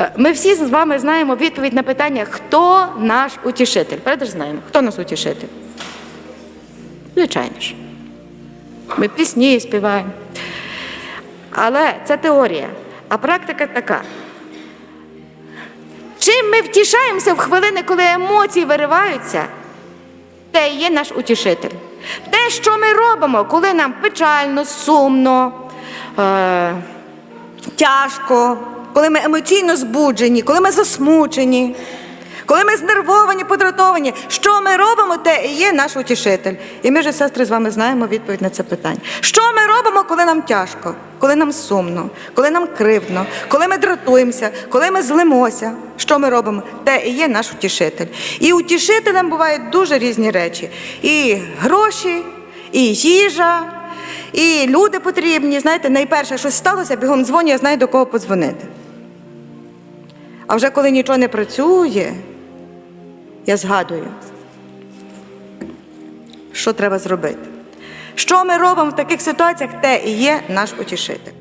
Е, Ми всі з вами знаємо відповідь на питання, хто наш утішитель. Правда ж знаємо? Хто наш утішитель? Звичайно ж. Ми пісні співаємо. Але це теорія. А практика така. Чим ми втішаємося в хвилини, коли емоції вириваються, те є наш утішитель. Те, що ми робимо, коли нам печально, сумно, е, Тяжко, коли ми емоційно збуджені, коли ми засмучені, коли ми знервовані, подратовані. Що ми робимо, те і є наш утішитель. І ми вже, сестри, з вами знаємо відповідь на це питання. Що ми робимо, коли нам тяжко, коли нам сумно, коли нам кривдно, коли ми дратуємося, коли ми злимося? Що ми робимо? Те і є наш утішитель. І утішителем бувають дуже різні речі: і гроші, і їжа. І люди потрібні, знаєте, найперше, щось сталося, бігом дзвоню, я знаю, до кого подзвонити. А вже коли нічого не працює, я згадую, що треба зробити. Що ми робимо в таких ситуаціях, те і є наш утішитель.